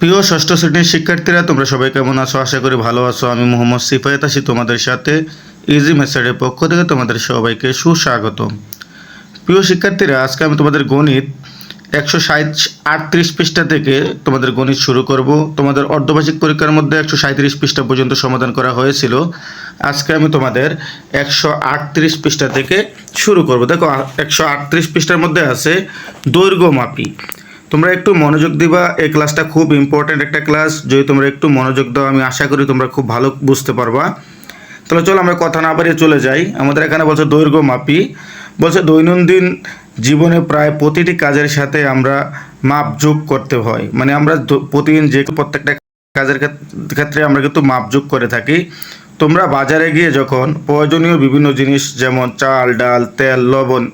প্রিয় ষষ্ঠ শ্রেণির শিক্ষার্থীরা, তোমরা সবাই কেমন আছো? আশা করি ভালো আছো। আমি মোহাম্মদ সিফায়েত আছি তোমাদের সাথে। ইজি মেসেডের পক্ষ থেকে তোমাদের সবাইকে সুস্বাগতম। প্রিয় শিক্ষার্থীরা, আজকে আমি তোমাদের গণিত একশো ষাট আটত্রিশ পৃষ্ঠা থেকে তোমাদের গণিত শুরু করব। তোমাদের অর্ধবার্ষিক পরীক্ষার মধ্যে একশো সাঁত্রিশ পৃষ্ঠা পর্যন্ত সমাধান করা হয়েছিল। আজকে আমি তোমাদের একশো আটত্রিশ পৃষ্ঠা থেকে শুরু করব। দেখো, একশো আটত্রিশ পৃষ্ঠার মধ্যে আছে দৈর্ঘ্য মাপি। তোমরা একটু মনোযোগ দিবা, এই ক্লাসটা খুব ইম্পর্ট্যান্ট একটা ক্লাস যদি তোমরা একটু মনোযোগ দাও, আমি আশা করি তোমরা খুব ভালো বুঝতে পারবা। তাহলে চলো আমরা কথা না বাড়িয়ে চলে যাই। আমাদের এখানে বলছে দৈর্ঘ্য মাপি। বলছে দৈনন্দিন জীবনে প্রায় প্রতিটি কাজের সাথে আমরা মাপ যোগ করতে হয়। মানে আমরা প্রতিদিন যে প্রত্যেকটা কাজের ক্ষেত- ক্ষেত্রে আমরা কিন্তু মাপ যোগ করে থাকি। তোমরা বাজারে গিয়ে যখন প্রয়োজনীয় বিভিন্ন জিনিস, যেমন চাল, ডাল, তেল, লবণ,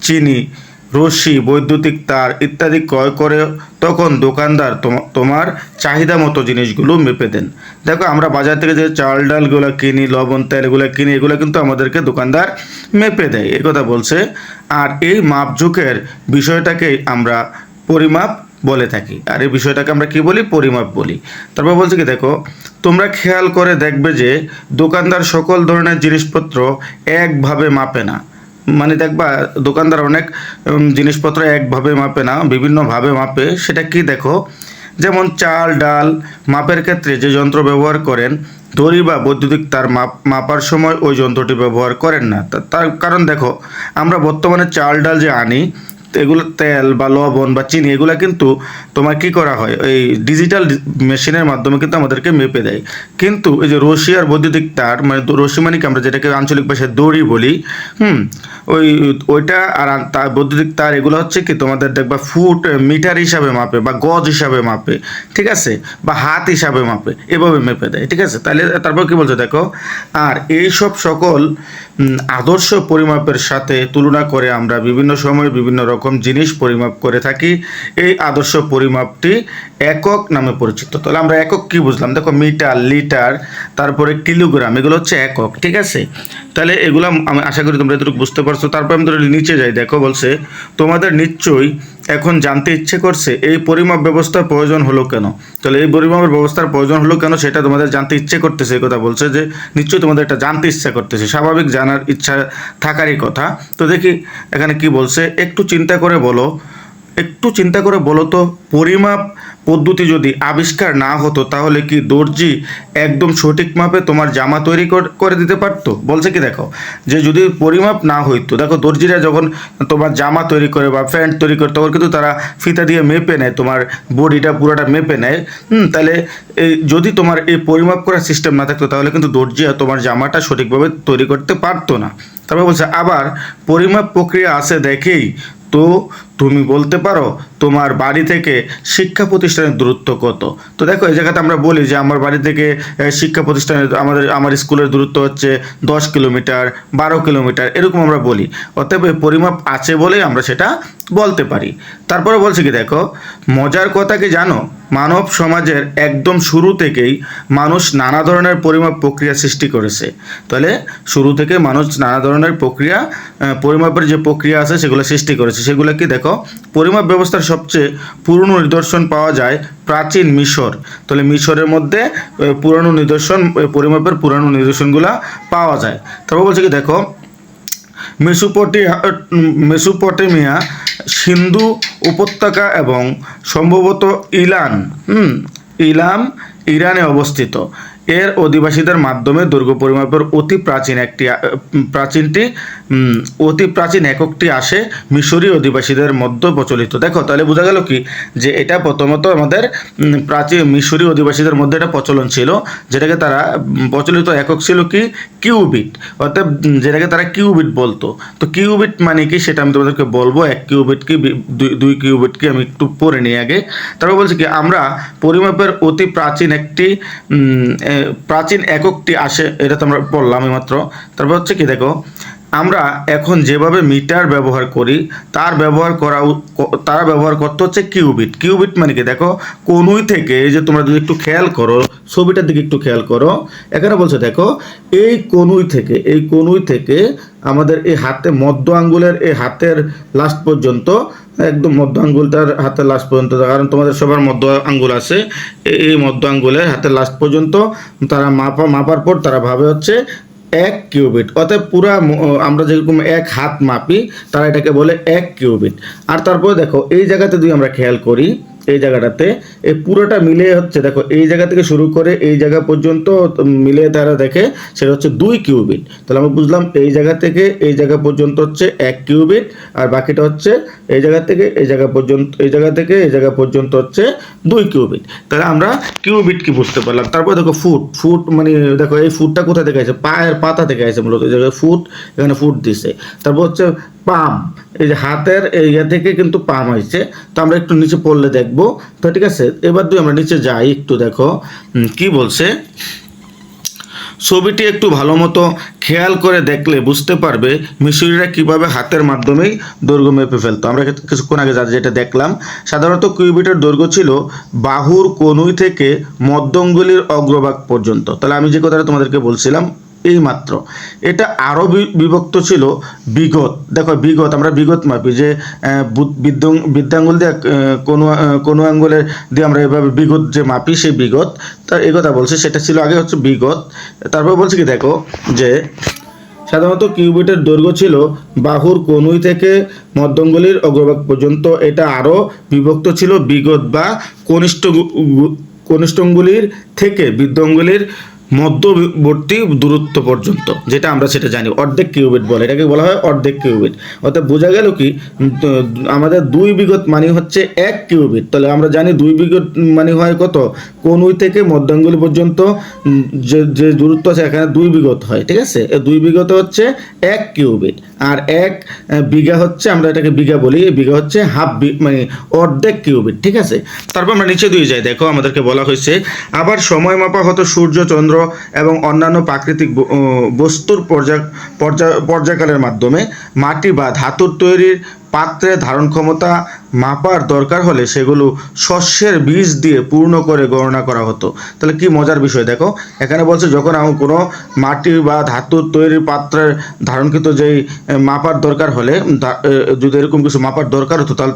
চিনি রশ্মি, বৈদ্যুতিক তার ইত্যাদি ক্রয় করে তখন দোকানদার তোম- তোমার চাহিদা মতো জিনিসগুলো মেপে দেন। দেখো, আমরা বাজার থেকে যে চাল ডালগুলো কিনি, লবণ তেল এগুলো কিনি, এগুলো কিন্তু আমাদেরকে দোকানদার মেপে দেয় এই কথা বলছে। আর এই মাপঝুঁকের বিষয়টাকে আমরা পরিমাপ বলে থাকি। আর এই বিষয়টাকে আমরা কি বলি? পরিমাপ বলি। তারপর বলছে কি, দেখো, তোমরা খেয়াল করে দেখবে যে দোকানদার সকল ধরনের জিনিসপত্র একভাবে মাপে না। মানে দেখবা, দোকানদার অনেক জিনিসপত্র একভাবে মাপে না, বিভিন্নভাবে মাপে। সেটা কি দেখো, যেমন চাল, ডাল, মাপের ক্ষেত্রে যে যন্ত্র ব্যবহার করেন, দড়ি বা বৈদ্যুতিক তার মাপ, মাপার সময় ওই যন্ত্রটি ব্যবহার করেন না। তার কারণ দেখো, আমরা বর্তমানে চাল, ডাল যে আনি এগুলো তেল বা লবণ বা চিনি, এগুলো কিন্তু তোমার কি করা হয়? এই ডিজিটাল মেশিনের মাধ্যমে কিন্তু আমাদেরকে মেপে দেয়। কিন্তু এই যে রশি আর বৈদ্যুতিক তার মানে রশি মানে কি আমরা যেটাকে আঞ্চলিক ভাষায় দড়ি বলি, হুম? ওই, ওইটা আর তার বৈদ্যুতিক তার, এগুলো হচ্ছে কি তোমাদের দেখবা ফুট মিটার হিসাবে মাপে বা গজ হিসাবে মাপে, ঠিক আছে? বা হাত হিসাবে মাপে, এভাবে মেপে দেয়, ঠিক আছে? তাহলে তারপর কি বলছো দেখো? আর এই সব সকল আদর্শ পরিমাপের সাথে তুলনা করে আমরা বিভিন্ন সময় বিভিন্ন রকম জিনিস পরিমাপ করে থাকি। এই আদর্শ পরিমাপটি একক নামে পরিচিত। তাহলে আমরা একক কি বুঝলাম? দেখো মিটার, লিটার, তারপরে কিলোগ্রাম, এগুলো হচ্ছে একক, ঠিক আছে? তাহলে এগুলো আমি আশা করি তোমরা এতটুকু বুঝতে পারছ। তারপর আমি নিচে যাই। দেখো বলছে, তোমাদের নিশ্চয়ই এখন জানতে ইচ্ছে করছে, এই পরিমাপ ব্যবস্থার প্রয়োজন হলো কেন? তাহলে এই পরিমাপের ব্যবস্থার প্রয়োজন হলো কেন সেটা তোমাদের জানতে ইচ্ছে করতেছে, এই কথা বলছে যে নিশ্চয়ই তোমাদের এটা জানতে ইচ্ছা করতেছে, স্বাভাবিক জানার ইচ্ছা থাকারই কথা। তো দেখি এখানে কি বলছে, একটু চিন্তা করে বলো একটু চিন্তা করে বলো তো, পরিমাপ পদ্ধতি যদি আবিষ্কার না হতো, তাহলে কি দর্জি একদম সঠিক মাপে তোমার জামা তৈরি কর- দিতে পারতো? বলছে কি দেখো, যে যদি পরিমাপ না হইতো, দেখো দর্জিরা যখন তোমার জামা তৈরি করে বা প্যান্ট তৈরি করে, তখন কিন্তু তারা ফিতা দিয়ে মেপে নেয়, তোমার বডিটা পুরোটা মেপে নেয়। হুম, তাহলে এই যদি তোমার এই পরিমাপ করার সিস্টেম না থাকতো, তাহলে কিন্তু দর্জি তোমার জামাটা সঠিকভাবে তৈরি করতে পারতো না। তারপর বলছে, আবার পরিমাপ প্রক্রিয়া আছে দেখেই, তো তুমি বলতে পারো তোমার বাড়ি থেকে শিক্ষা প্রতিষ্ঠানের দূরত্ব কত? তো দেখো, এই জায়গাতে আমরা বলি যে আমার বাড়ি থেকে শিক্ষা প্রতিষ্ঠানের আমাদের, আমার স্কুলের দূরত্ব হচ্ছে দশ কিলোমিটার, বারো কিলোমিটার, এরকম আমরা বলি। অতএব পরিমাপ আছে বলেই আমরা সেটা বলতে পারি। তারপরে বলছে কি, দেখো, মজার কথা কি জানো? মানব সমাজের একদম শুরু থেকেই মানুষ নানা ধরনের পরিমাপ প্রক্রিয়া সৃষ্টি করেছে। তাহলে শুরু থেকে মানুষ নানা ধরনের প্রক্রিয়া পরিমাপের যে প্রক্রিয়া আছে সেগুলো সৃষ্টি করেছে। সেগুলো কি দেখো পরিমাপ ব্যবস্থার সবচেয়ে পুরনো নিদর্শন পাওয়া যায় প্রাচীন মিশর। তাহলে মিশরের মধ্যে পুরানো নিদর্শন পরিমাপের পুরানো নিদর্শনগুলা পাওয়া যায়। তারপর বলছে কি, দেখো মেসোপটিয়া মেসোপটেমিয়া, সিন্ধু উপত্যকা এবং সম্ভবত ইলান, হুম, ইলাম ইরানে অবস্থিত। এর অধিবাসীদের মাধ্যমে দুর্গ পরিমাপের অতি প্রাচীন একটি প্রাচীনটি অতি প্রাচীন এককটি আসে মিশরী অধিবাসীদের মধ্যে প্রচলিত। দেখো, তাহলে বোঝা গেল কি? যে এটা প্রথমত আমাদের প্রাচীন মিশরী অধিবাসীদের মধ্যে এটা প্রচলন ছিল, যেটাকে তারা প্রচলিত একক ছিল কি? কিউবিট। অর্থাৎ যেটাকে তারা কিউবিট বলতো। তো কিউবিট মানে কি? সেটা আমি তোমাদেরকে বলব। এক কিউবিট কি দুই- কিউবিট কি আমি একটু পড়ে নিই আগে। তারপর বলছি কি, আমরা পরিমাপের অতি প্রাচীন একটি প্রাচীন এককটি আসে, এটা তো আমরা বললাম মাত্র তারপর হচ্ছে কি, দেখো আমরা এখন যেভাবে মিটার ব্যবহার করি, তার ব্যবহার করা তারা ব্যবহার করতে হচ্ছে কিউবিট। কিউবিট মানে কি? দেখো, কনুই থেকে এই যে তোমরা যদি একটু খেয়াল করো, ছবিটার দিকে একটু খেয়াল করো, এখানে বলছে, দেখো, এই কনুই থেকে, এই কনুই থেকে আমাদের এই হাতে মধ্য আঙ্গুলের এই হাতের লাস্ট পর্যন্ত, একদম মধ্য আঙ্গুলটার হাতের লাস্ট পর্যন্ত, কারণ তোমাদের সবার মধ্য আঙ্গুল আছে এই- এই মধ্য আঙ্গুলের হাতের লাস্ট পর্যন্ত তারা মাপা, মাপার পর তারা ভাবে হচ্ছে এক কিউবিট অর্থাৎ পুরা আমরা যেরকম এক হাত মাপি, তারা এটাকে বলে এক কিউবিট। আর তারপরে দেখো, এই জায়গাতে যদি আমরা খেয়াল করি এই জায়গাটাতে। এই পুরোটা মিলে হচ্ছে, দেখো, এই জায়গা থেকে শুরু করে এই জায়গা পর্যন্ত মিলে তারা দেখে, সেটা হচ্ছে দুই কিউবিট। তাহলে আমরা বুঝলাম এই জায়গা থেকে এই জায়গা পর্যন্ত হচ্ছে এক কিউবিট, আর বাকিটা হচ্ছে এই জায়গা থেকে এই জায়গা পর্যন্ত, এই জায়গা থেকে এই জায়গা পর্যন্ত হচ্ছে দুই কিউবিট। তাহলে আমরা কিউবিট কি বুঝতে পারলাম? তারপর দেখো ফুট ফুট মানে দেখো এই ফুটটা কোথা থেকে আছে পায়ের পাতা থেকে আছে মূলত, এই জায়গায় ফুট, এখানে ফুট দিছে। তারপর হচ্ছে পাম। এই যে হাতের ইয়ে থেকে কিন্তু পাম হয়েছে তো আমরা একটু নিচে পড়লে দেখব। তো ঠিক আছে, এবার যদি আমরা নিচে যাই একটু দেখো। কি বলছে? ছবিটি একটু ভালো মতো খেয়াল করে দেখলে বুঝতে পারবে মিশরীরা কীভাবে হাতের মাধ্যমেই দৈর্ঘ্য মেপে ফেলতো। আমরা কিছু- কিছুক্ষণ আগে যা যেটা দেখলাম, সাধারণত কিউবিটের দৈর্ঘ্য ছিল বাহুর কনুই থেকে মধ্যঙ্গুলির অগ্রভাগ পর্যন্ত। তাহলে আমি যে কথাটা তোমাদেরকে বলছিলাম এই মাত্র এটা আরও বিভক্ত ছিল বিগত। দেখো বিগত আমরা বিগত মাপি যে আহ, বু- দিয়ে কোনো কোনো আঙ্গুলের দিয়ে আমরা এভাবে বিগত যে মাপি সেই বিগত তার এ কথা বলছে সেটা ছিল আগে হচ্ছে বিগত। তারপর বলছে কি দেখো যে সাধারণত কিউবিটের দৈর্ঘ্য ছিল বাহুর কনুই থেকে মধ্যঙ্গুলির অগ্রভাগ পর্যন্ত। এটা আরও বিভক্ত ছিল বিগত বা কনিষ্ঠ কনিষ্ঠঙ্গুলির থেকে বৃদ্ধঙ্গুলির মধ্যবর্তী দূরত্ব পর্যন্ত, যেটা আমরা সেটা জানি, অর্ধেক কিউবিট বলে, এটাকে বলা হয় অর্ধেক কিউবিট। অর্থাৎ বোঝা গেল কি আমাদের দুই বিগত মানে হচ্ছে এক কিউবিট। তাহলে আমরা জানি দুই বিগত মানে হয় কত? কনুই থেকে মধ্যাঙ্গুলি পর্যন্ত যে যে দূরত্ব আছে এখানে দুই বিগত হয়, ঠিক আছে? দুই বিগত হচ্ছে এক কিউবিট। আর এক বিঘা হচ্ছে, আমরা এটাকে বিঘা বলি বিঘা হচ্ছে হাফ মানে অর্ধেক কিউবিট, ঠিক আছে? তারপর আমরা নিচে দিয়ে যাই, দেখো আমাদেরকে বলা হয়েছে, আবার সময় মাপা হতো সূর্য, চন্দ্র এবং অন্যান্য প্রাকৃতিক বস্তুর পর্যা, পর্যা- পর্যায়কালের মাধ্যমে মাটি বা ধাতুর তৈরির পাত্রে ধারণ ক্ষমতা মাপার দরকার হলে সেগুলো শস্যের বীজ দিয়ে পূর্ণ করে গণনা করা হতো। তাহলে কি মজার বিষয়? দেখো, এখানে বলছে যখন আমি কোনো মাটি বা ধাতুর তৈরির পাত্রের ধারণকৃত যেই মাপার দরকার হলে যদি এরকম কিছু মাপার দরকার হতো, তাহলে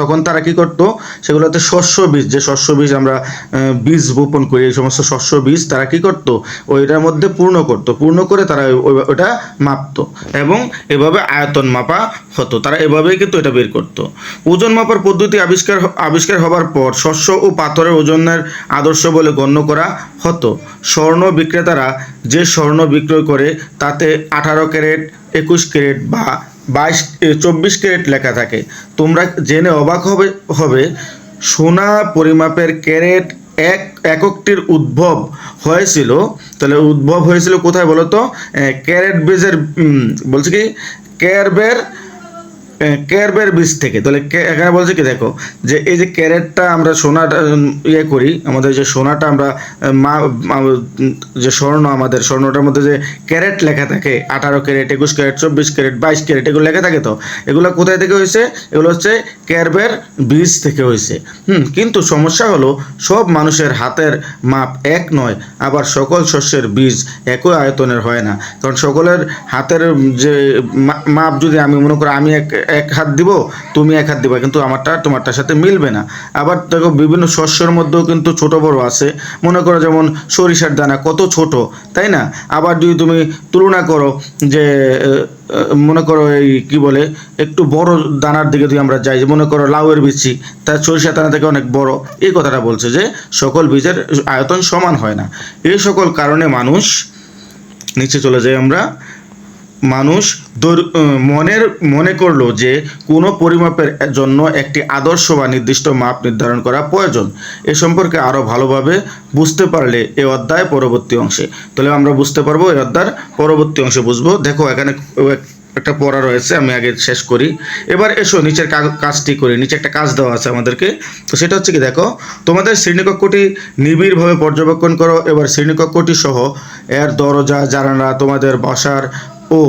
তখন তারা কি করতো? সেগুলোতে শস্য বীজ, যে শস্য বীজ আমরা বীজ বপন করি, এই সমস্ত শস্য বীজ তারা কি করতো? ওইটার মধ্যে পূর্ণ করতো। পূর্ণ করে তারা ওটা মাপতো। এবং এভাবে আয়তন মাপা হতো। তারা এভাবেই কিন্তু এটা বের করতো। ওজন মাপার পদ্ধতি আবিষ্কার আবিষ্কার হবার পর শস্য ও পাথরের ওজনের আদর্শ বলে গণ্য করা হতো। স্বর্ণ বিক্রেতারা যে স্বর্ণ বিক্রয় করে তাতে আঠারো ক্যারেট, একুশ ক্যারেট বা বাইশ চব্বিশ ক্যারেট লেখা থাকে। তোমরা জেনে অবাক হবে হবে সোনা পরিমাপের ক্যারেট এক এককটির উদ্ভব হয়েছিল। তাহলে উদ্ভব হয়েছিল কোথায় বলো তো ক্যারেট বেজের বলছে কি? ক্যারবের ক্যারবের বীজ থেকে। তাহলে এখানে বলছে কি, দেখো, যে এই যে ক্যারেটটা আমরা সোনাটা ইয়ে করি, আমাদের যে সোনাটা আমরা মা যে স্বর্ণ আমাদের, স্বর্ণটার মধ্যে যে ক্যারেট লেখা থাকে, আঠারো ক্যারেট, একুশ ক্যারেট, চব্বিশ ক্যারেট, বাইশ ক্যারেট, এগুলো লেখা থাকে তো? এগুলো কোথায় থেকে হয়েছে? এগুলো হচ্ছে ক্যারবের বীজ থেকে হয়েছে। হুম, কিন্তু সমস্যা হলো, সব মানুষের হাতের মাপ এক নয়, আবার সকল শস্যের বীজ একই আয়তনের হয় না। কারণ সকলের হাতের যে মাপ যদি আমি, মনে করি আমি এক এক হাত দিব, তুমি এক হাত দিবা, কিন্তু আমারটা তোমারটার সাথে মিলবে না। আবার দেখো বিভিন্ন শস্যের মধ্যেও কিন্তু ছোট বড় আছে। মনে করো যেমন সরিষার দানা, কত ছোট, তাই না? আবার যদি তুমি তুলনা করো যে মনে করো এই কি বলে, একটু বড় দানার দিকে যদি আমরা যাই মনে করো লাউয়ের বিচি তার সরিষা দানা থেকে অনেক বড়। এই কথাটা বলছে যে সকল বীজের আয়তন সমান হয় না। এই সকল কারণে মানুষ নিচে চলে যাই আমরা মানুষ মনের, মনে করল যে কোনো পরিমাপের জন্য একটি আদর্শ বা নির্দিষ্ট মাপ নির্ধারণ করা প্রয়োজন। এ সম্পর্কে আরও ভালোভাবে বুঝতে পারলে এ অধ্যায় পরবর্তী অংশে। তাহলে আমরা বুঝতে পারব এই অধ্যায়ের পরবর্তী অংশে বুঝব। দেখো এখানে একটা পড়া রয়েছে, আমি আগে শেষ করি। এবার এসো নিচের কাজটি করি। নিচে একটা কাজ দেওয়া আছে আমাদেরকে। তো সেটা হচ্ছে কি, দেখো, তোমাদের শ্রেণীকক্ষটি নিবিড়ভাবে পর্যবেক্ষণ করো। এবার শ্রেণীকক্ষটি সহ এর দরজা, জানালা, তোমাদের বসার ও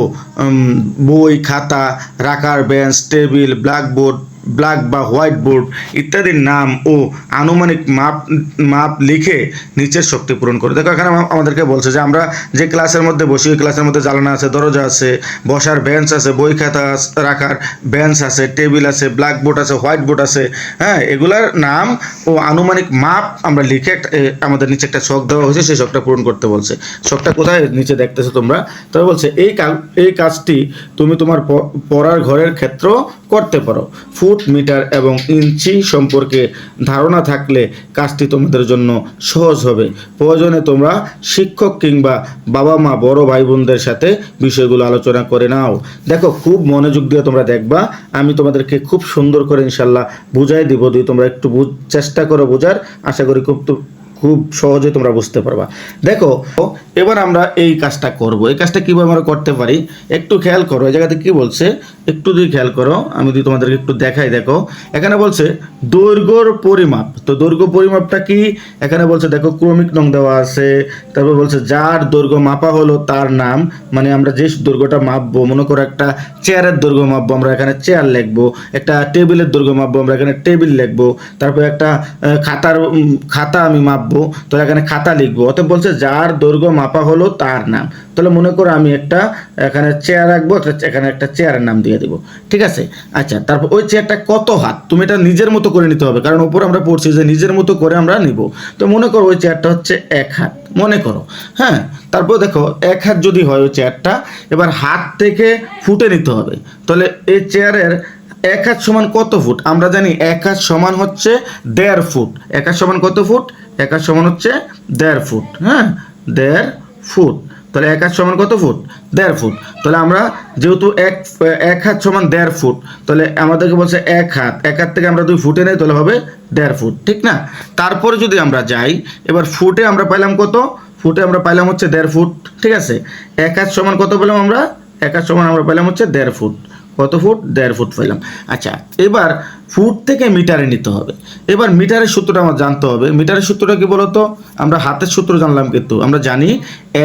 বই খাতা রাখার বেঞ্চ টেবিল ব্ল্যাকবোর্ড ব্ল্যাক বা হোয়াইট বোর্ড ইত্যাদির নাম ও আনুমানিক মাপ মাপ লিখে নিচের শক্তি পূরণ করে। দেখো এখানে আমাদেরকে বলছে যে আমরা যে ক্লাসের মধ্যে বসি, ওই ক্লাসের মধ্যে জ্বালানা আছে, দরজা আছে, বসার বেঞ্চ আছে, বই খাতা রাখার বেঞ্চ আছে টেবিল আছে ব্ল্যাকবোর্ড আছে হোয়াইট বোর্ড আছে হ্যাঁ এগুলার নাম ও আনুমানিক মাপ আমরা লিখে আমাদের নিচে একটা শখ দেওয়া হয়েছে, সেই শখটা পূরণ করতে বলছে। শখটা কোথায়? নিচে দেখতেছো তোমরা। তবে বলছে, এই এই কাজটি তুমি তোমার পড়ার ঘরের ক্ষেত্র করতে পারো। ফুট, মিটার এবং ইঞ্চি সম্পর্কে ধারণা থাকলে কাজটি তোমাদের জন্য সহজ হবে। প্রয়োজনে তোমরা শিক্ষক কিংবা বাবা মা বড় ভাই বোনদের সাথে বিষয়গুলো আলোচনা করে নাও। দেখো, খুব মনোযোগ দিয়ে তোমরা দেখবা। আমি তোমাদেরকে খুব সুন্দর করে ইনশাল্লাহ বুঝাই দিব। যদি তোমরা একটু চেষ্টা করো বোঝার, আশা করি খুব খুব সহজে তোমরা বুঝতে পারবা। দেখো, এবার আমরা এই কাজটা করব। এই কাজটা কীভাবে আমরা করতে পারি, একটু খেয়াল করো। এই জায়গাতে কি বলছে? একটু যদি খেয়াল করো, আমি যদি তোমাদেরকে একটু দেখাই, দেখো। এখানে বলছে দৈর্ঘ্যর পরিমাপ। তো দৈর্ঘ্য পরিমাপটা কি? এখানে বলছে, দেখো, ক্রমিক নং দেওয়া আছে। তারপর বলছে, যার দৈর্ঘ্য মাপা হলো তার নাম। মানে আমরা যে দৈর্ঘ্যটা মাপবো, মনে করো একটা চেয়ারের দৈর্ঘ্য মাপবো, আমরা এখানে চেয়ার লিখব। একটা টেবিলের দৈর্ঘ্য মাপবো, আমরা এখানে টেবিল লিখব। তারপর একটা খাতার খাতা আমি মাপবো। তো এখানে খাতা লিখব। অতএব বলছে, যার দৈর্ঘ্য মাপা হলো তার নাম। তাহলে মনে করো আমি একটা, এখানে চেয়ার রাখব এখানে একটা চেয়ারের নাম দিয়ে দিব। ঠিক আছে? আচ্ছা তারপর ওই চেয়ারটা কত হাত? তুমি এটা নিজের মতো করে নিতে হবে, কারণ উপর আমরা পড়ছি যে নিজের মতো করে আমরা নিব। তো মনে করো ওই চেয়ারটা হচ্ছে এক হাত, মনে করো। হ্যাঁ? তারপর দেখো, এক হাত যদি হয় ওই চেয়ারটা এবার হাত থেকে ফুটে নিতে হবে। তাহলে এই চেয়ারের এক হাত সমান কত ফুট? আমরা জানি এক হাত সমান হচ্ছে দেড় ফুট। এক হাত সমান কত ফুট? এক হাত সমান হচ্ছে দেড় ফুট হ্যাঁ? দেড় ফুট। তাহলে এক হাত সমান কত ফুট? দেড় ফুট। তাহলে আমরা যেহেতু এক এক হাত সমান দেড় ফুট, তাহলে আমাদেরকে বলছে এক হাত। এক হাত থেকে আমরা দুই ফুটে নেই, তাহলে হবে দেড় ফুট, ঠিক না? তারপরে যদি আমরা যাই, এবার ফুটে আমরা পাইলাম কত? ফুটে আমরা পাইলাম হচ্ছে দেড় ফুট, ঠিক আছে? এক হাত সমান কত পেলাম আমরা? এক হাত সমান আমরা পাইলাম হচ্ছে দেড় ফুট। কত ফুট? দেড় ফুট পেলাম। আচ্ছা এবার ফুট থেকে মিটারে নিতে হবে। এবার মিটারের সূত্রটা আমার জানতে হবে। মিটারের সূত্রটা কি বলতো? আমরা হাতের সূত্র জানলাম কিন্তু। আমরা জানি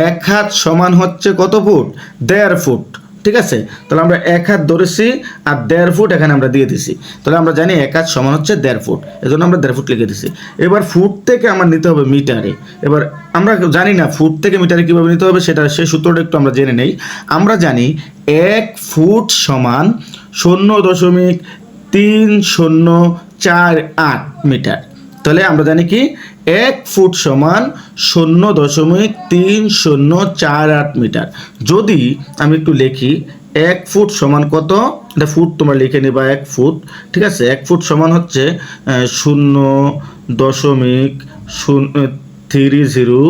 এক হাত সমান হচ্ছে কত ফুট? দেড় ফুট। ঠিক আছে? তাহলে আমরা এক হাত ধরেছি আর দেড় ফুট এখানে আমরা দিয়ে দিছি। তাহলে আমরা জানি এক হাত সমান হচ্ছে দেড় ফুট। এজন্য আমরা দেড় ফুট লিখে দিছি। এবার ফুট থেকে আমার নিতে হবে মিটারে। এবার আমরা জানি না ফুট থেকে মিটারে কীভাবে নিতে হবে, সেটা সেই সূত্রটা একটু আমরা জেনে নেই। আমরা জানি এক ফুট সমান শূন্য দশমিক তিন শূন্য চার আট মিটার। তাহলে আমরা জানি কি? এক ফুট সমান শূন্য দশমিক তিন শূন্য চার আট মিটার। যদি আমি একটু লিখি, এক ফুট সমান কত? এটা ফুট তোমরা লিখে নিবা, এক ফুট। ঠিক আছে? এক ফুট সমান হচ্ছে শূন্য দশমিক শূন্য থ্রি জিরো,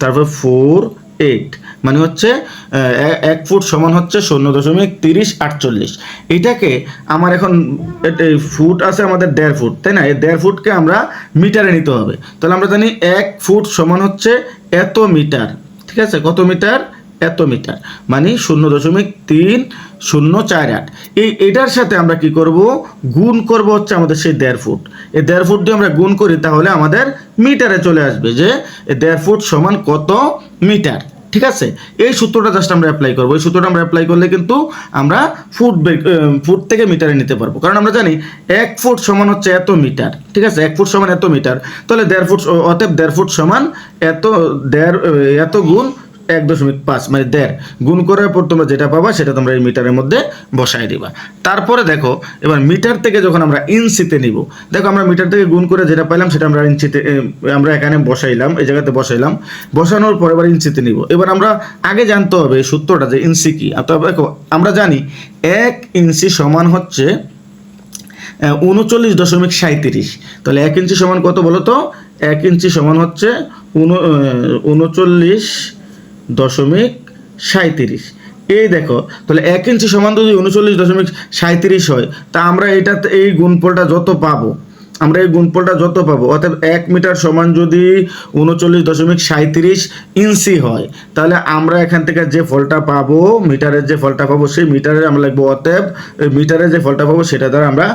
তারপর ফোর এইট মানে হচ্ছে এক ফুট সমান হচ্ছে শূন্য দশমিক তিরিশ আটচল্লিশ। এটাকে আমার এখন ফুট আছে আমাদের দেড় ফুট, তাই না? এই দেড় ফুটকে আমরা মিটারে নিতে হবে। তাহলে আমরা জানি এক ফুট সমান হচ্ছে এত মিটার, ঠিক আছে? কত মিটার? এত মিটার। মানে শূন্য দশমিক তিন শূন্য চার আট। এই এটার সাথে আমরা কি করব? গুণ করব হচ্ছে আমাদের সেই দেড় ফুট। এই দেড় ফুট দিয়ে আমরা গুণ করি, তাহলে আমাদের মিটারে চলে আসবে যে দেড় ফুট সমান কত মিটার? ঠিক আছে? এই সূত্রটা জাস্ট আমরা অ্যাপ্লাই করব। এই সূত্রটা আমরা অ্যাপ্লাই করলে কিন্তু আমরা ফুট ফুট থেকে মিটারে নিতে পারব। কারণ আমরা জানি এক ফুট সমান হচ্ছে এত মিটার ঠিক আছে? এক ফুট সমান এত মিটার তাহলে দেড় ফুট অতএব দেড় ফুট সমান এত, দেড়, এত গুণ এক দশমিক পাঁচ মানে দেড় গুণ করার পর তোমরা যেটা পাবা সেটা তোমরা এই মিটারের মধ্যে বসায় দিবা। তারপরে দেখো, এবার মিটার থেকে যখন আমরা ইঞ্চিতে নিব, দেখো আমরা মিটার থেকে গুণ করে যেটা পাইলাম সেটা আমরা ইঞ্চিতে আমরা এখানে বসাইলাম, এই জায়গাতে বসাইলাম, বসানোর পর এবার ইঞ্চিতে নিব। এবার আমরা আগে জানতে হবে সূত্রটা যে ইঞ্চি কি। তবে দেখো, আমরা জানি এক ইঞ্চি সমান হচ্ছে উনচল্লিশ দশমিক সাঁত্রিশ তাহলে এক ইঞ্চি সমান কত বলো তো এক ইঞ্চি সমান হচ্ছে উনচল্লিশ দশমিক সাঁত্রিশ এই দেখো, তাহলে এক ইঞ্চি সমান যদি উনচল্লিশ দশমিক সাঁত্রিশ হয়, তা আমরা এটাতে এই গুণফলটা যত পাবো, আমরা এই গুণফলটা যত পাবো অর্থাৎ এক মিটার সমান যদি উনচল্লিশ দশমিক সাঁত্রিশ ইঞ্চি হয়, তাহলে আমরা এখান থেকে যে ফলটা পাবো, মিটারের যে ফলটা পাবো, সেই মিটারে আমরা লিখব, অতএব এই মিটারে যে ফলটা পাবো, সেটা দ্বারা আমরা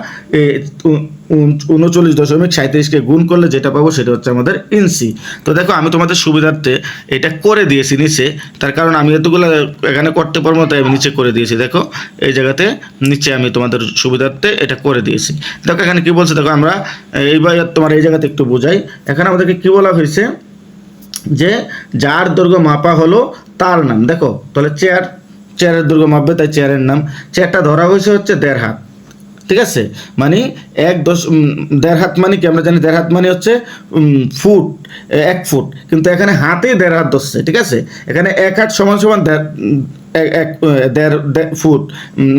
উনচল্লিশ দশমিক সাঁত্রিশকে গুণ করলে যেটা পাবো সেটা হচ্ছে আমাদের ইঞ্চি তো দেখো, আমি তোমাদের সুবিধার্থে এটা করে দিয়েছি নিচে। তার কারণ আমি এতগুলো এখানে করতে পারব তাই আমি নিচে করে দিয়েছি। দেখো, এই জায়গাতে নিচে আমি তোমাদের সুবিধার্থে এটা করে দিয়েছি। দেখো, এখানে কি বলছে? দেখো, আমরা এইবার তোমার এই জায়গাতে একটু বোঝাই। এখানে আমাদেরকে কি বলা হয়েছে? যে যার দৈর্ঘ্য মাপা হলো তার নাম। দেখো, তাহলে চেয়ার চেয়ারের দৈর্ঘ্য মাপবে, তাই চেয়ারের নাম। চেয়ারটা ধরা হয়েছে হচ্ছে দেড় হাত। ঠিক আছে? মানে এক দশ দেড় হাত মানে কি আমরা জানি দেড় হাত মানে হচ্ছে ফুট এক ফুট। কিন্তু এখানে হাতে দেড় হাত ধরছে, ঠিক আছে? এখানে এক হাত সমান সমান এক দেড় ফুট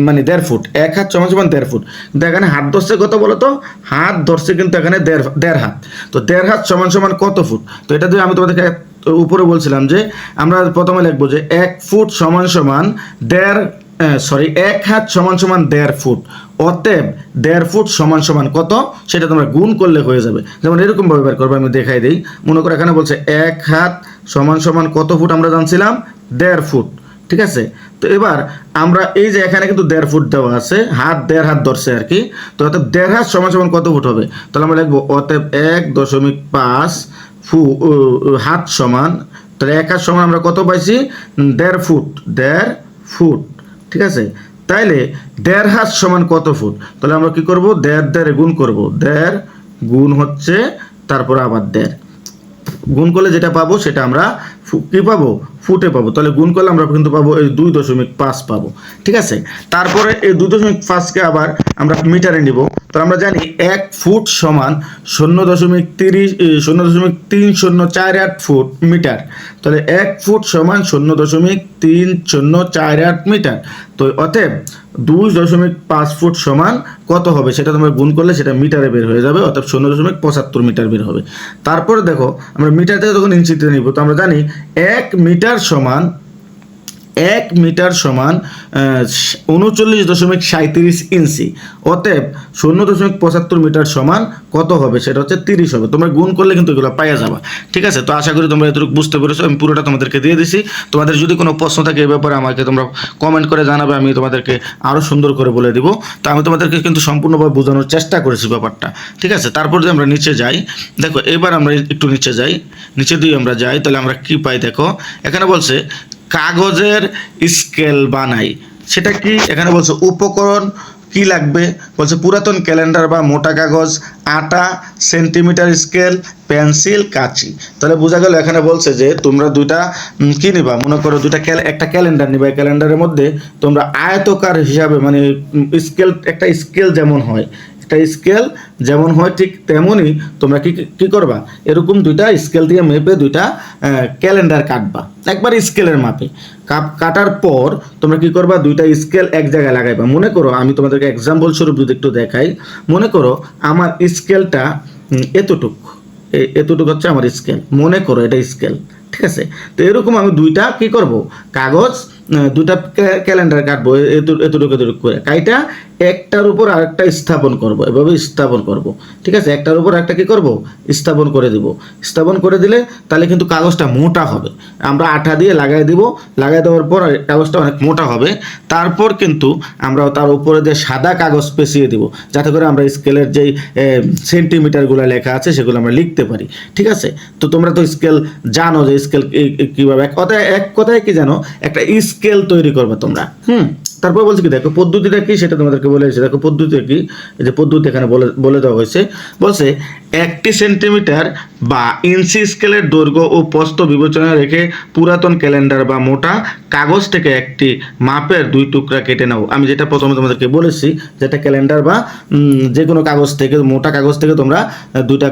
মানে দেড় ফুট, এক হাত সমান সমান দেড় ফুট। কিন্তু এখানে হাত ধরছে কত বলো তো হাত ধরছে কিন্তু এখানে দেড় দেড় হাত। তো দেড় হাত সমান সমান কত ফুট? তো এটা দিয়ে আমি তোমাদেরকে উপরে বলছিলাম যে, আমরা প্রথমে লিখব যে, এক ফুট সমান সমান দেড় সরি এক হাত সমান সমান দেড় ফুট। অতএব দেড় ফুট সমান সমান কত? সেটা তোমরা গুণ করলে হয়ে যাবে। যেমন এরকম ভাবে বের করবে, আমি দেখাই দিই। মনে করো এখানে বলছে এক হাত সমান সমান কত ফুট আমরা জানছিলাম? দেড় ফুট। ঠিক আছে? তো এবার আমরা এই যে এখানে কিন্তু দেড় ফুট দেওয়া আছে, হাত দেড় হাত ধরছে আর কি, তো অতএব দেড় হাত সমান সমান কত ফুট হবে? তাহলে আমরা লিখব, অতএব এক দশমিক পাঁচ ফু হাত সমান, তাহলে এক হাত সমান আমরা কত পাইছি? দেড় ফুট দেড় ফুট। ঠিক আছে? তাইলে দেড় হাত সমান কত ফুট? তাহলে আমরা কি করব? দেড় দেড় গুণ করব। দেড় গুণ হচ্ছে তারপর আবার দেড়। গুণ করলে যেটা পাবো সেটা আমরা কি পাবো? ফুটে পাবো। তাহলে গুণ করলে আমরা কিন্তু পাবো এই দুই দশমিক পাঁচ পাবো। ঠিক আছে? তারপরে এই দুই দশমিক পাঁচকে আবার আমরা মিটারে নিব। তাহলে আমরা জানি এক ফুট সমান শূন্য দশমিক তিরিশ শূন্য দশমিক তিন শূন্য চার আট ফুট মিটার। তাহলে এক ফুট সমান শূন্য দশমিক তিন শূন্য চার আট মিটার। তো অতএব দুই দশমিক পাঁচ ফুট সমান কত হবে? সেটা তোমরা গুণ করলে সেটা মিটারে বের হয়ে যাবে অর্থাৎ শূন্য দশমিক পঁচাত্তর মিটার বের হবে। তারপরে দেখো, আমরা মিটার থেকে যখন ইঞ্চিতে নিব। তো আমরা জানি এক মিটার সমান এক মিটার সমান উনচল্লিশ দশমিক সাঁত্রিশ ইঞ্চি। অতএব শূন্য দশমিক পঁচাত্তর মিটার সমান কত হবে? সেটা হচ্ছে তিরিশ হবে। তোমরা গুণ করলে কিন্তু এগুলো পাইয়া যাবা। ঠিক আছে? তো আশা করি তোমরা এতটুকু বুঝতে পেরেছ। আমি পুরোটা তোমাদেরকে দিয়ে দিছি। তোমাদের যদি কোনো প্রশ্ন থাকে এই ব্যাপারে আমাকে তোমরা কমেন্ট করে জানাবে। আমি তোমাদেরকে আরও সুন্দর করে বলে দিব। তো আমি তোমাদেরকে কিন্তু সম্পূর্ণভাবে বোঝানোর চেষ্টা করেছি ব্যাপারটা। ঠিক আছে? তারপর যদি আমরা নিচে যাই, দেখো, এবার আমরা একটু নিচে যাই। নিচে দিয়ে আমরা যাই। তাহলে আমরা কি পাই? দেখো, এখানে বলছে কাগজের স্কেল বানাই। সেটা কি? এখানে বলছে উপকরণ কি লাগবে? বলছে পুরাতন ক্যালেন্ডার বা মোটা কাগজ, আটা, সেন্টিমিটার স্কেল, পেন্সিল, কাঁচি। তাহলে বোঝা গেল এখানে বলছে যে তোমরা দুইটা কি নিবা? মনে করো দুইটা একটা ক্যালেন্ডার নিবা। ক্যালেন্ডারের মধ্যে তোমরা আয়তকার হিসাবে মানে স্কেল, একটা স্কেল যেমন হয় একটা স্কেল যেমন হয় ঠিক তেমনই তোমরা কি কি করবা? এরকম দুইটা স্কেল দিয়ে মেপে দুইটা ক্যালেন্ডার কাটবা। একবার স্কেলের মাপে। কাপ- কাটার পর তোমরা কি করবা? দুইটা স্কেল এক জায়গায় লাগাইবা। মনে করো, আমি তোমাদেরকে এক্সাম্পল স্বরূপ যদি একটু দেখাই, মনে করো আমার স্কেলটা এতটুক। এতটুকু হচ্ছে আমার স্কেল মনে করো এটা স্কেল ঠিক আছে? তো এরকম আমি দুইটা কি করব? কাগজ দুইটা ক্যালেন্ডার কাটবো। এতটুকু এতটুকু করে। কাইটা একটার উপর আরেকটা স্থাপন করব, এভাবে স্থাপন করব। ঠিক আছে? একটার উপর একটা কি করব? স্থাপন করে দিব। স্থাপন করে দিলে তাহলে কিন্তু কাগজটা মোটা হবে। আমরা আঠা দিয়ে লাগাই দিব। লাগাই দেওয়ার পর কাগজটা অনেক মোটা হবে। তারপর কিন্তু আমরা তার উপরে যে সাদা কাগজ পেঁচিয়ে দিব। যাতে করে আমরা স্কেলের যেই সেন্টিমিটারগুলো লেখা আছে সেগুলো আমরা লিখতে পারি। ঠিক আছে? তো তোমরা তো স্কেল জানো যে স্কেল কীভাবে? এক কথায় এক কথায় কি জানো? একটা স্কেল তৈরি করবে তোমরা। হুম? তারপর বলছে কি, দেখো পদ্ধতিটা কি সেটা তোমাদেরকে বলে দেখো পদ্ধতি কি যে পদ্ধতি এখানে বলে বলে দেওয়া হয়েছে। বলছে একটি সেন্টিমিটার বা ইঞ্চি স্কেলের দৈর্ঘ্য ও প্রস্থ বিবেচনায় রেখে পুরাতন ক্যালেন্ডার বা মোটা কাগজ থেকে একটি মাপের দুই টুকরা কেটে নাও। আমি যেটা প্রথমে তোমাদেরকে বলেছি, যেটা ক্যালেন্ডার বা যে কোনো কাগজ থেকে, মোটা কাগজ থেকে তোমরা দুইটা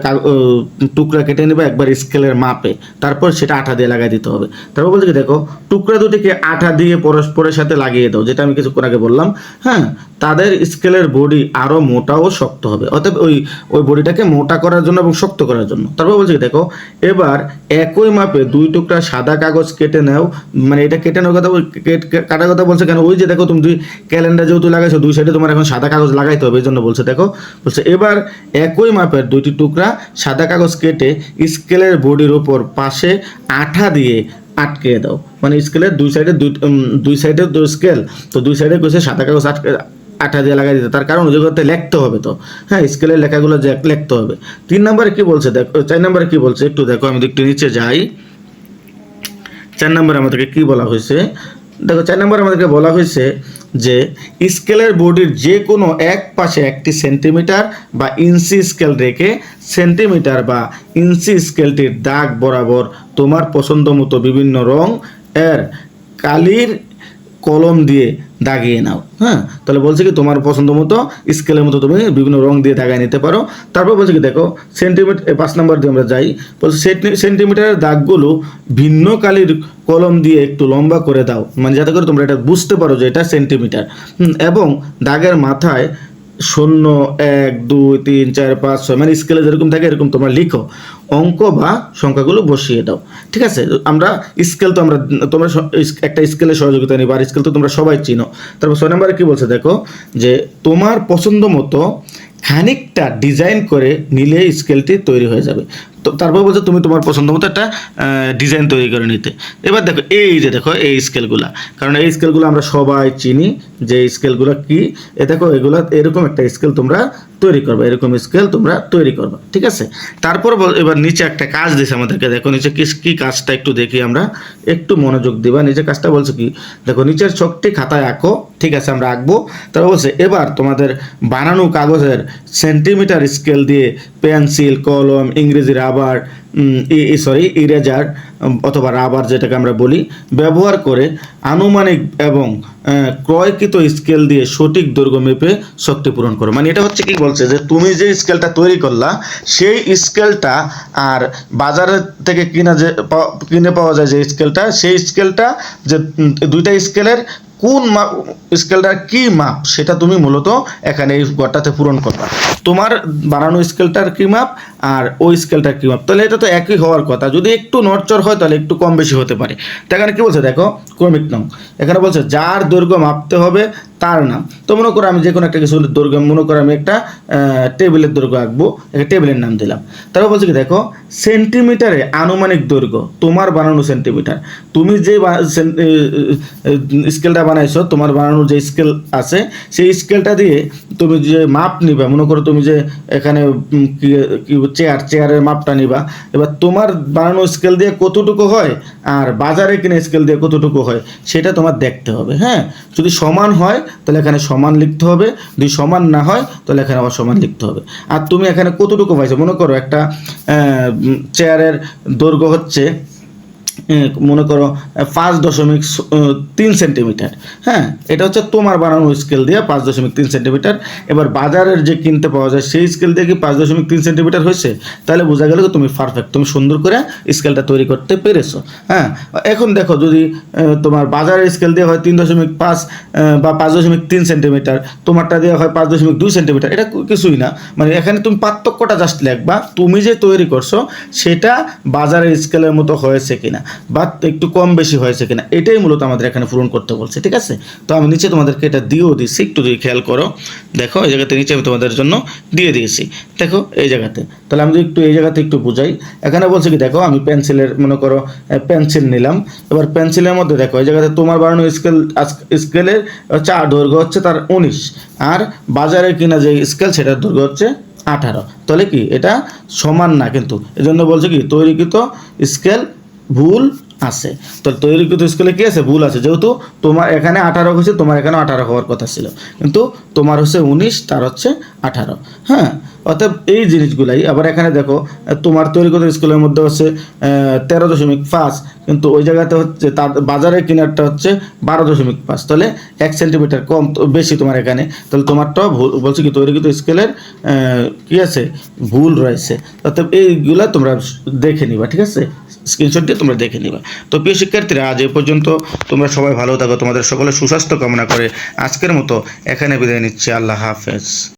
টুকরা কেটে নেবে একবার স্কেলের মাপে। তারপর সেটা আঠা দিয়ে লাগাই দিতে হবে। তারপর বলছে দেখো, টুকরা দুটিকে আঠা দিয়ে পরস্পরের সাথে লাগিয়ে দাও। যেটা আমি কিছুক্ষণ আগে বললাম হ্যাঁ তাদের স্কেলের বডি আরও মোটা ও শক্ত হবে। অতএব ওই ওই বডিটাকে মোটা করার জন্য এবং শক্ত করার জন্য। তারপর বলছে দেখো, এবার একই মাপে দুই টুকরা সাদা কাগজ কেটে নাও। মানে এটা কেটে নেওয়ার কথা কাটার কথা বলছে কেন? ওই যে দেখো, তুমি দুই ক্যালেন্ডার যেহেতু লাগাইছো, দুই সাইডে তোমার এখন সাদা কাগজ লাগাইতে হবে এই জন্য বলছে, দেখো। বলছে, এবার একই মাপের দুইটি টুকরা সাদা কাগজ কেটে স্কেলের বডির ওপর পাশে আঠা দিয়ে আটকে দাও। মানে স্কেলের দুই সাইডে দুই দুই সাইডে স্কেল, তো দুই সাইডে কইছে সাদা কাগজ আটকে আঠা দিয়ে লাগাই দিতে, তার কারণ ওই জায়গাতে লিখতে হবে তো। হ্যাঁ স্কেলের লেখাগুলো লিখতে হবে। তিন নম্বরে কি বলছে? দেখো চার নম্বরে কি বলছে? একটু দেখো, আমি একটু নিচে যাই। চার নম্বরে আমাদেরকে কি বলা হয়েছে? দেখো, চার নম্বরে আমাদেরকে বলা হয়েছে যে স্কেলের বডির যে কোনো এক পাশে একটি সেন্টিমিটার বা ইঞ্চি স্কেল রেখে সেন্টিমিটার বা ইঞ্চি স্কেলটির দাগ বরাবর তোমার পছন্দ মতো বিভিন্ন রং এর কালির কলম দিয়ে দাগিয়ে নাও হ্যাঁ? তাহলে বলছে কি, তোমার পছন্দ মতো স্কেলের মতো তুমি বিভিন্ন রং দিয়ে দাগিয়ে নিতে পারো। তারপর বলছে কি, দেখো সেন্টিমিটার পাঁচ নম্বর দিয়ে আমরা যাই। বলছে সেন্টি- সেন্টিমিটারের দাগগুলো ভিন্ন কালির কলম দিয়ে একটু লম্বা করে দাও। মানে যাতে করে তোমরা এটা বুঝতে পারো যে এটা সেন্টিমিটার এবং দাগের মাথায় শূন্য, এক, দুই, তিন, চার, পাঁচ, ছয় মানে স্কেলে যেরকম থাকে এরকম তোমরা লিখো। অঙ্ক বা সংখ্যাগুলো বসিয়ে দাও। ঠিক আছে? আমরা স্কেল তো আমরা, তোমরা একটা স্কেলে সহযোগিতা নিবা, আর স্কেল তো তোমরা সবাই চিনো। তারপর ছয় নম্বরে কী বলছে দেখো? যে তোমার পছন্দ মতো খানিকটা ডিজাইন করে নিলে স্কেলটি তৈরি হয়ে যাবে। তো তারপর বলছে তুমি তোমার পছন্দ মতো একটা ডিজাইন তৈরি করে নিতে। এবার দেখো, এই যে দেখো, এই স্কেলগুলা কারণ এই স্কেলগুলো আমরা সবাই চিনি যে স্কেলগুলো কি। এ দেখো, এগুলো এরকম একটা স্কেল তোমরা তৈরি করবে, এরকম স্কেল তোমরা তৈরি করবে, ঠিক আছে? তারপর এবার নিচে একটা কাজ দিছে আমাদেরকে, দেখো, নিচে কি কি কাজটা একটু দেখি আমরা। একটু মনোযোগ দিবা, নিচে কাজটা বলছে কি, দেখো, নিচের ছকটি খাতায় আঁকো, ঠিক আছে, আমরা আঁকবো। তারপর বলছে, এবার তোমাদের বানানো কাগজের সেন্টিমিটার স্কেল দিয়ে পেন্সিল কলম, ইংরেজি রাবার সরি ইরেজার অথবা রাবার যেটাকে আমরা বলি, ব্যবহার করে আনুমানিক এবং ক্রয়কৃত স্কেল দিয়ে সঠিক দৈর্ঘ্য মেপে শক্তি পূরণ করো। মানে এটা হচ্ছে কি বলছে যে, তুমি যে স্কেলটা তৈরি করলা, সেই স্কেলটা আর বাজারের থেকে কিনা যে কিনে পাওয়া যায় যে স্কেলটা, সেই স্কেলটা যে দুইটা স্কেলের কোন মাপ স্কেলটার কি মাপ, সেটা তুমি মূলত এখানে এই ঘরটাতে পূরণ করবা। তোমার বানানো স্কেলটার কি মাপ আর ওই স্কেলটা কি তাহলে এটা তো একই হওয়ার কথা। যদি একটু নড়চড় হয়, তাহলে একটু কম বেশি হতে পারে। এখানে কি বলছে দেখো? ক্রমিক নং। এখানে বলছে, যার দৈর্ঘ্য মাপতে হবে, তার নাম। তো মনে করো আমি যে কোনো একটা কিছু দৈর্ঘ্য, মনে করো আমি একটা টেবিলের দৈর্ঘ্য আঁকবো, একটা টেবিলের নাম দিলাম। তারপর বলছে কি, দেখো সেন্টিমিটারে আনুমানিক দৈর্ঘ্য, তোমার বানানো সেন্টিমিটার তুমি যে স্কেলটা বানাইছো, তোমার বানানো যে স্কেল আছে, সেই স্কেলটা দিয়ে তুমি যে মাপ নিবে, মনে করো তুমি যে এখানে চেয়ার চেয়ারের মাপটা নিবা। এবার তোমার বানানো স্কেল দিয়ে কতটুকু হয় আর বাজারে কিনে স্কেল দিয়ে কতটুকু হয়, সেটা তোমার দেখতে হবে হ্যাঁ? যদি সমান হয়, তাহলে এখানে সমান লিখতে হবে। যদি সমান না হয়, তাহলে এখানে আবার সমান লিখতে হবে। আর তুমি এখানে কতটুকু পাইছো? মনে করো একটা চেয়ারের দৈর্ঘ্য হচ্ছে মনে করো পাঁচ দশমিক তিন সেন্টিমিটার। হ্যাঁ এটা হচ্ছে তোমার বানানো স্কেল দিয়ে পাঁচ দশমিক তিন সেন্টিমিটার। এবার বাজারের যে কিনতে পাওয়া যায়, সেই স্কেল দিয়ে কি পাঁচ দশমিক তিন সেন্টিমিটার হয়েছে? তাহলে বোঝা গেল তুমি পারফেক্ট তুমি সুন্দর করে স্কেলটা তৈরি করতে পেরেছ। হ্যাঁ এখন দেখো যদি তোমার বাজারের স্কেল দিয়ে হয় তিন দশমিক পাঁচ বা পাঁচ দশমিক তিন সেন্টিমিটার, তোমারটা দেওয়া হয় পাঁচ দশমিক দুই সেন্টিমিটার, এটা কিছুই না। মানে এখানে তুমি পার্থক্যটা জাস্ট লিখবা, তুমি যে তৈরি করছ, সেটা বাজারের স্কেলের মতো হয়েছে কিনা। বা একটু কম বেশি হয়েছে কিনা, এটাই মূলত আমাদের এখানে পূরণ করতে বলছে, ঠিক আছে? তো আমি নিচে তোমাদেরকে এটা দিয়েও দিচ্ছি একটু যদি খেয়াল করো, দেখো, এই জায়গাতে নিচে আমি তোমাদের জন্য দিয়ে দিয়েছি। দেখো, এই জায়গাতে। তাহলে আমি একটু এই জায়গাতে একটু বুঝাই, এখানে বলছে কি, দেখো, আমি পেন্সিলের, মনে করো পেন্সিল নিলাম। এবার পেন্সিলের মধ্যে দেখো, এই জায়গাতে তোমার বানানো স্কেল স্কেলের চার দৈর্ঘ্য হচ্ছে তার উনিশ, আর বাজারে কিনা যে স্কেল, সেটার দৈর্ঘ্য হচ্ছে আঠারো। তাহলে কি, এটা সমান না কিন্তু। এজন্য বলছে কি, তৈরিকৃত স্কেল ভুল আছে। তো তৈরিকৃত স্কুলে কি আছে? ভুল আছে। যেহেতু তোমার এখানে আঠারো হয়েছে, তোমার এখানে আঠারো হওয়ার কথা ছিল। কিন্তু তোমার হচ্ছে উনিশ, তার হচ্ছে আঠারো। হ্যাঁ? অর্থাৎ এই জিনিসগুলাই, আবার এখানে দেখো, তোমার তৈরিকৃত স্কুলের মধ্যে হচ্ছে তেরো দশমিক পাঁচ, কিন্তু ওই জায়গাতে হচ্ছে তার বাজারে কিনারটা হচ্ছে বারো দশমিক পাঁচ। তাহলে এক সেন্টিমিটার কম বেশি তোমার এখানে। তাহলে তোমারটাও ভুল, বলছি কি তৈরিকৃত স্কেলের কি আছে? ভুল রয়েছে। অর্থাৎ এইগুলা তোমরা দেখে নিবা, ঠিক আছে? স্ক্রিনশট দিয়ে তোমরা দেখে নিবা। তো প্রিয় শিক্ষার্থীরা, আজ এ পর্যন্ত তোমরা সবাই ভালো থাকো, তোমাদের সকলে সুস্বাস্থ্য কামনা করে আজকের মতো এখানে বিদায় নিচ্ছি। আল্লাহ হাফেজ।